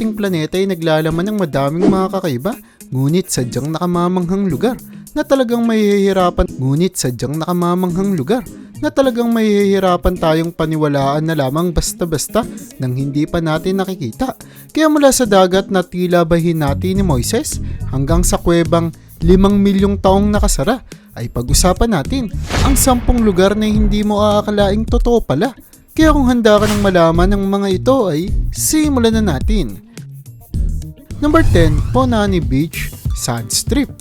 ating planeta ay naglalaman ng madaming mga kakaiba, ngunit sadyang nakamamanghang lugar na talagang mahihirapan ngunit sadyang nakamamanghang lugar na talagang mahihirapan tayong paniwalaan na lamang basta-basta nang hindi pa natin nakikita. Kaya mula sa dagat na tila bahin natin ni Moises hanggang sa kuwebang limang milyong taong nakasara ay pag-usapan natin ang sampung lugar na hindi mo aakalaing totoo pala. Kaya kung handa ka ng malaman ng mga ito ay simulan na natin. Number 10, Ponani Beach Sand Strip.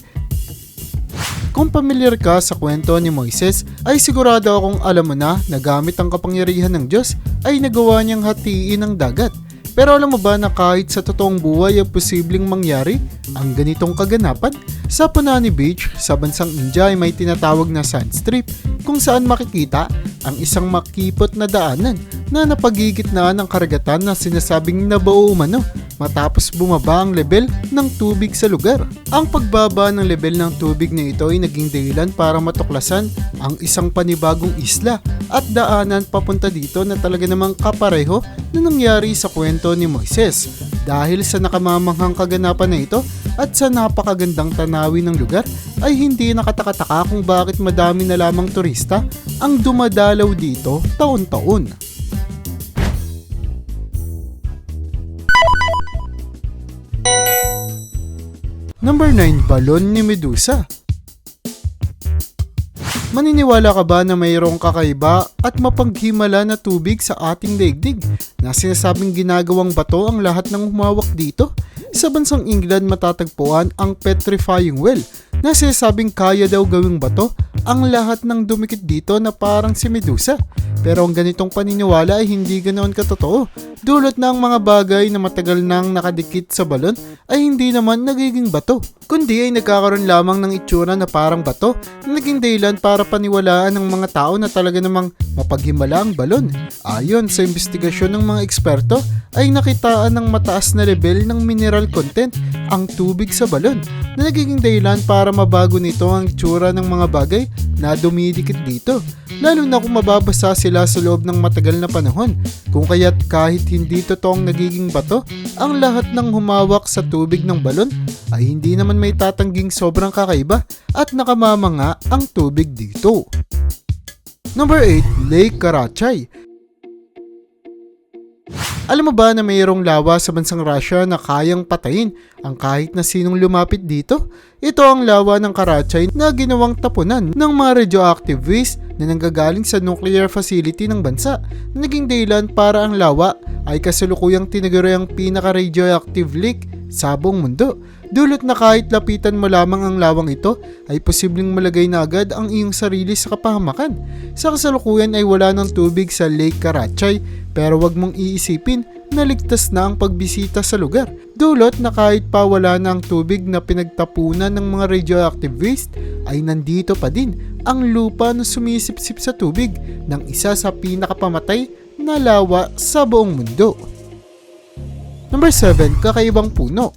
Kung pamilyar ka sa kwento ni Moises, ay sigurado akong alam mo na na gamit ang kapangyarihan ng Diyos ay nagawa niyang hatiin ang dagat. Pero alam mo ba na kahit sa totoong buhay ay posibleng mangyari ang ganitong kaganapan? Sa Punani Beach, sa bansang India ay may tinatawag na sand strip kung saan makikita ang isang makipot na daanan na napagigitnaan ng karagatan na sinasabing nabuo umano matapos bumaba ang level ng tubig sa lugar. Ang pagbaba ng level ng tubig na ito ay naging dahilan para matuklasan ang isang panibagong isla at daanan papunta dito na talaga namang kapareho na nangyari sa kwento ni Moises. Dahil sa nakamamanghang kaganapan na ito at sa napakagandang tanawin ng lugar ay hindi nakatakataka kung bakit madami na lamang turista ang dumadalaw dito taon-taon. Number 9, Balon ni Medusa. Maniniwala ka ba na mayroong kakaiba at mapanghimala na tubig sa ating daigdig na sinasabing ginagawang bato ang lahat ng humawak dito? Sa bansang England matatagpuan ang petrifying well na sinasabing kaya daw gawing bato ang lahat ng dumikit dito na parang si Medusa. Pero ang ganitong paniniwala ay hindi ganoon katotoo. Dulot ng mga bagay na matagal nang nakadikit sa balon ay hindi naman nagiging bato. Kundi ay nagkakaroon lamang ng itsura na parang bato na naging dahilan para paniwalaan ng mga tao na talaga namang mapaghimala ang balon. Ayon sa investigasyon ng mga eksperto ay nakitaan ng mataas na level ng mineral content ang tubig sa balon na nagiging dahilan para mabago nito ang itsura ng mga bagay na dumidikit dito. Lalo na kung mababasa sila sa loob ng matagal na panahon. Kung kaya't kahit hindi totoong nagiging bato, ang lahat ng humawak sa tubig ng balon ay hindi naman may tatangging sobrang kakaiba at nakamamanga ang tubig dito. Number 8, Lake Karachay. Alam mo ba na mayroong lawa sa bansang Russia na kayang patayin ang kahit na sinong lumapit dito? Ito ang lawa ng Karachay na ginawang tapunan ng mga radioactive waste na nanggagaling sa nuclear facility ng bansa na naging dahilan para ang lawa ay kasalukuyang tinaguriang pinaka-radioactive lake sa buong mundo. Dulot na kahit lapitan mo lamang ang lawang ito ay posibleng malagay na agad ang iyong sarili sa kapahamakan. Sa kasalukuyan ay wala ng tubig sa Lake Karachay pero wag mong iisipin na ligtas na ang pagbisita sa lugar. Dulot na kahit pa wala na ang tubig na pinagtapunan ng mga radioactive waste ay nandito pa din ang lupa na sumisipsip sa tubig ng isa sa pinakapamatay na lawa sa buong mundo. Number 7, kakaibang puno.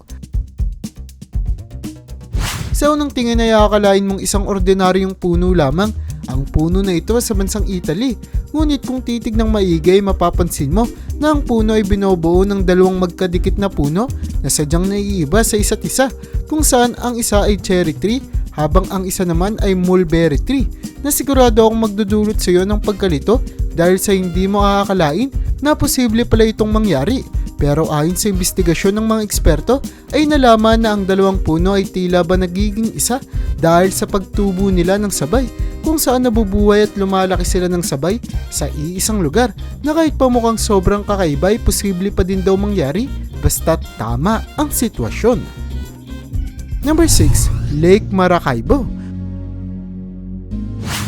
Sa unang tingin ay akalain mong isang ordinaryong puno lamang ang puno na ito sa bansang Italy. Ngunit kung titig ng maigay, mapapansin mo na ang puno ay binobuo ng dalawang magkadikit na puno na sadyang naiiba sa isa't isa kung saan ang isa ay cherry tree habang ang isa naman ay mulberry tree na sigurado akong magdudulot sa iyo ng pagkalito dahil sa hindi mo aakalain na posible pala itong mangyari. Pero ayon sa investigasyon ng mga eksperto ay nalaman na ang dalawang puno ay tila ba nagiging isa dahil sa pagtubo nila ng sabay kung saan nabubuhay at lumalaki sila ng sabay sa iisang lugar na kahit pa mukhang sobrang kakaiba ay posible pa din daw mangyari basta tama ang sitwasyon. Number 6, Lake Maracaibo.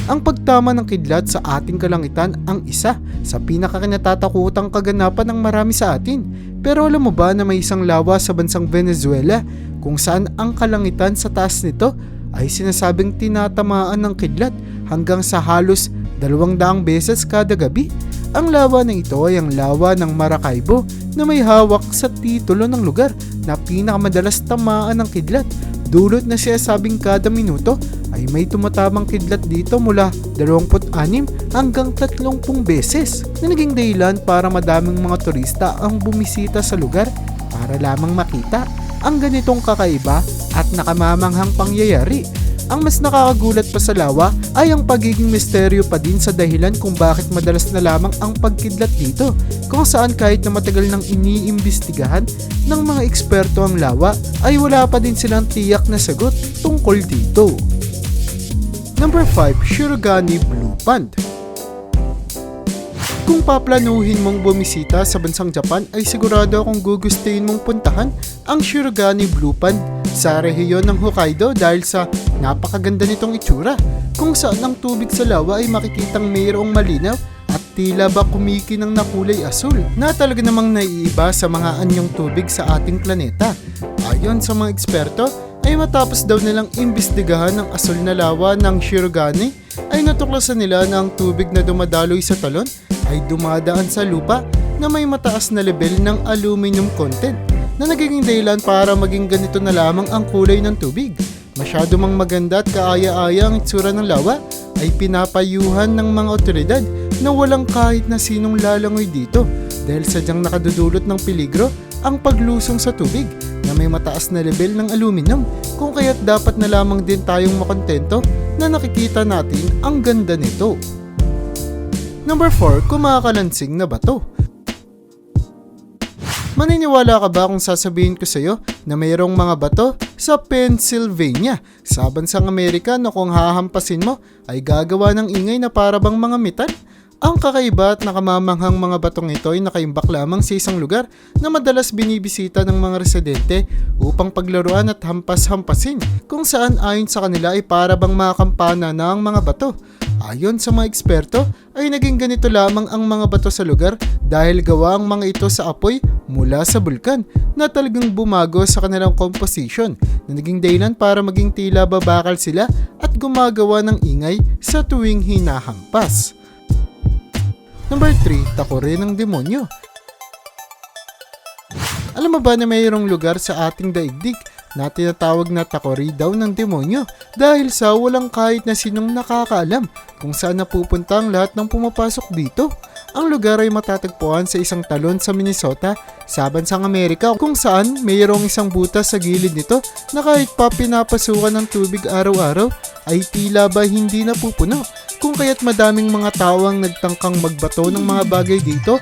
Ang pagtama ng kidlat sa ating kalangitan ang isa sa pinakakinatatakutang kaganapan ng marami sa atin. Pero alam mo ba na may isang lawa sa bansang Venezuela kung saan ang kalangitan sa taas nito ay sinasabing tinatamaan ng kidlat hanggang sa halos dalawang daang beses kada gabi. Ang lawa na ito ay ang lawa ng Maracaibo na may hawak sa titulo ng lugar na pinakamadalas tamaan ng kidlat. Dulot na siya sabing kada minuto ay may tumatamang kidlat dito mula 26 hanggang 30 beses na naging dahilan para madaming mga turista ang bumisita sa lugar para lamang makita ang ganitong kakaiba at nakamamanghang pangyayari. Ang mas nakakagulat pa sa lawa ay ang pagiging misteryo pa din sa dahilan kung bakit madalas na lamang ang pagkidlat dito kung saan kahit na matagal nang iniimbestigahan ng mga eksperto ang lawa ay wala pa din silang tiyak na sagot tungkol dito. Number 5, Shirogane Blue Pond. Kung paplanuhin mong bumisita sa bansang Japan ay sigurado akong gugustuhin mong puntahan ang Shirogane Blue Pond sa rehiyon ng Hokkaido dahil sa napakaganda nitong itsura kung saan ang tubig sa lawa ay makikitang mayroong malinaw at tila ba kumikinang na kulay asul na talaga namang naiiba sa mga anyong tubig sa ating planeta. Ayon sa mga eksperto, ay matapos daw nilang imbestigahan ang asul na lawa ng Shirogane ay natuklasan nila na ang tubig na dumadaloy sa talon ay dumadaan sa lupa na may mataas na level ng aluminum content na nagiging dahilan para maging ganito na lamang ang kulay ng tubig. Masyado mang maganda at kaaya-aya ang itsura ng lawa ay pinapayuhan ng mga otoridad na walang kahit na sinong lalangoy dito dahil sadyang nakadudulot ng peligro ang paglusong sa tubig na may mataas na level ng aluminum kung kaya't dapat na lamang din tayong makontento na nakikita natin ang ganda nito. Number 4, kumakalansing na bato. Maniniwala ka ba kung sasabihin ko sa iyo na mayroong mga bato sa Pennsylvania sa bansang Amerika na kung hahampasin mo ay gagawa ng ingay na para bang mga metal? Ang kakaiba at nakamamanghang mga batong ito ay nakaimbak lamang sa isang lugar na madalas binibisita ng mga residente upang paglaruan at hampas-hampasin kung saan ayon sa kanila ay para bang mga kampana na ang mga bato. Ayon sa mga eksperto ay naging ganito lamang ang mga bato sa lugar dahil gawa ang mga ito sa apoy mula sa bulkan na talagang bumago sa kanilang composition na naging dahilan para maging tila babakal sila at gumagawa ng ingay sa tuwing hinahampas. Number 3, takore ng demonyo. Alam mo ba na mayroong lugar sa ating daigdig na tinatawag na takori daw ng demonyo dahil sa walang kahit na sinong nakakaalam kung saan napupunta ang lahat ng pumapasok dito. Ang lugar ay matatagpuan sa isang talon sa Minnesota sa bansang Amerika kung saan mayroong isang butas sa gilid nito na kahit pa pinapasukan ng tubig araw-araw ay tila ba hindi napupuno kung kaya't madaming mga tao ang nagtangkang magbato ng mga bagay dito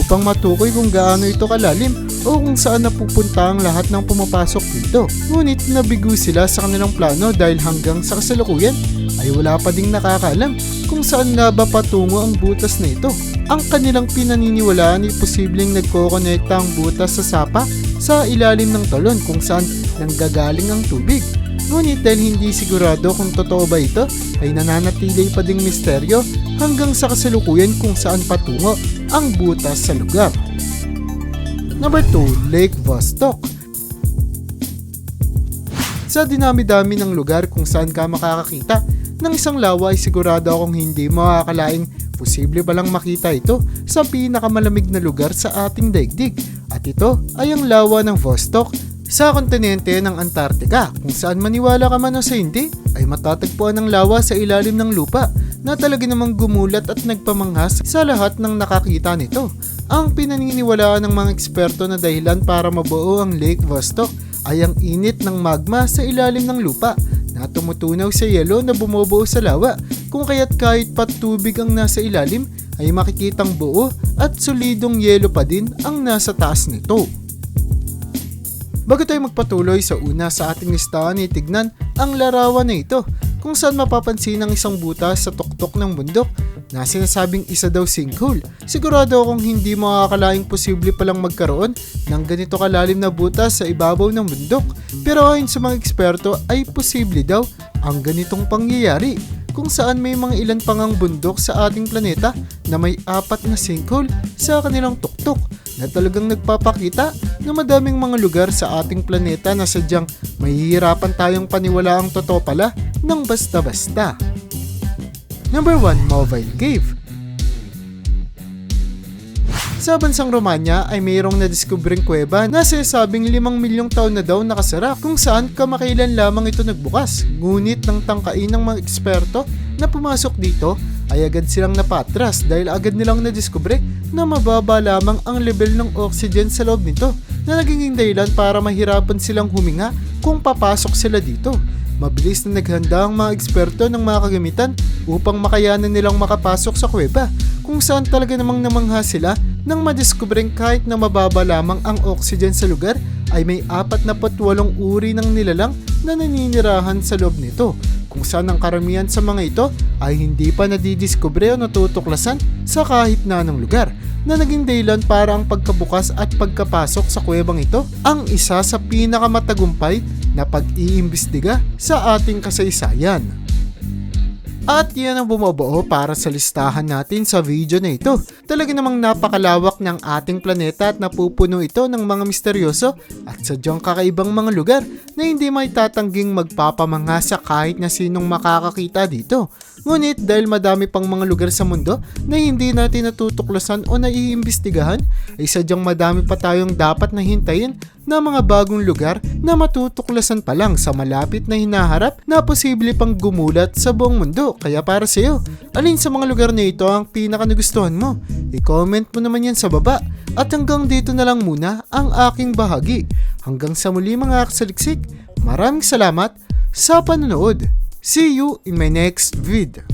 upang matukoy kung gaano ito kalalim o kung saan napupunta ang lahat ng pumapasok dito. Ngunit nabigo sila sa kanilang plano dahil hanggang sa kasalukuyan ay wala pa ding nakakaalam kung saan nga ba patungo ang butas na ito. Ang kanilang pinaniniwalaan ay posibleng nagkokonekta ang butas sa sapa sa ilalim ng talon kung saan nanggagaling ang tubig. Ngunit dahil hindi sigurado kung totoo ba ito, ay nananatili pa ding misteryo hanggang sa kasalukuyan kung saan patungo ang butas sa lugar. Number 2, Lake Vostok. Sa dinami-dami ng lugar kung saan ka makakakita ng isang lawa ay sigurado akong hindi makakalaing posible palang makita ito sa pinakamalamig na lugar sa ating daigdig. At ito ay ang lawa ng Vostok sa kontinente ng Antarctica kung saan maniwala ka man o sa hindi ay matatagpuan ang lawa sa ilalim ng lupa na talaga namang gumulat at nagpamanghas sa lahat ng nakakita nito. Ang pinaniniwalaan ng mga eksperto na dahilan para mabuo ang Lake Vostok ay ang init ng magma sa ilalim ng lupa na tumutunaw sa yelo na bumubuo sa lawa kung kaya't kahit pa tubig ang nasa ilalim ay makikitang buo at solidong yelo pa din ang nasa taas nito. Bago tayo magpatuloy sa una sa ating listahan ay ang larawan na ito kung saan mapapansin ang isang butas sa tuktok ng bundok na sinasabing isa daw sinkhole. Sigurado akong hindi makakalaing posible palang magkaroon ng ganito kalalim na butas sa ibabaw ng bundok. Pero ayon sa mga eksperto ay posible daw ang ganitong pangyayari kung saan may mga ilan pang ang bundok sa ating planeta na may apat na sinkhole sa kanilang tuktok na talagang nagpapakita na madaming mga lugar sa ating planeta na sadyang mahihirapan tayong paniwala ang totoo pala ng basta-basta. Number 1, Mobile Cave. Sa bansang Romanya ay mayroong nadiskubring kuweba na sinasabing 5 milyong taon na daw nakasara kung saan kamakailan lamang ito nagbukas. Ngunit nang tangkain ng mga eksperto na pumasok dito ay agad silang napatras dahil agad nilang nadiskubre na mababa lamang ang level ng oxygen sa loob nito na naging dahilan para mahirapan silang huminga kung papasok sila dito. Mabilis na naghanda ang mga eksperto ng mga kagamitan upang makayanan nilang makapasok sa kuweba kung saan talaga namang namangha sila nang madiskubreng kahit na mababa lamang ang oxygen sa lugar ay may 48 uri ng nilalang na naninirahan sa loob nito kung saan ang karamihan sa mga ito ay hindi pa nadidiskubre o natutuklasan sa kahit na anong lugar na naging dahilan para ang pagkabukas at pagkapasok sa kuwebang ito ang isa sa pinakamatagumpay na pag-iimbestiga sa ating kasaysayan. At yan ang bumubuo para sa listahan natin sa video na ito. Talaga namang napakalawak ng ating planeta at napupuno ito ng mga misteryoso at sadyang kakaibang mga lugar na hindi may tatangging magpapamangha sa kahit na sinong makakakita dito. Ngunit dahil madami pang mga lugar sa mundo na hindi natin natutuklasan o naiimbestigahan, ay sadyang madami pa tayong dapat na hintayin na mga bagong lugar na matutuklasan pa lang sa malapit na hinaharap na posible pang gumulat sa buong mundo. Kaya para sa iyo, alin sa mga lugar na ito ang pinaka nagustuhan mo? I-comment mo naman yan sa baba. At hanggang dito na lang muna ang aking bahagi. Hanggang sa muli mga kasaliksik, maraming salamat sa panonood. See you in my next vid.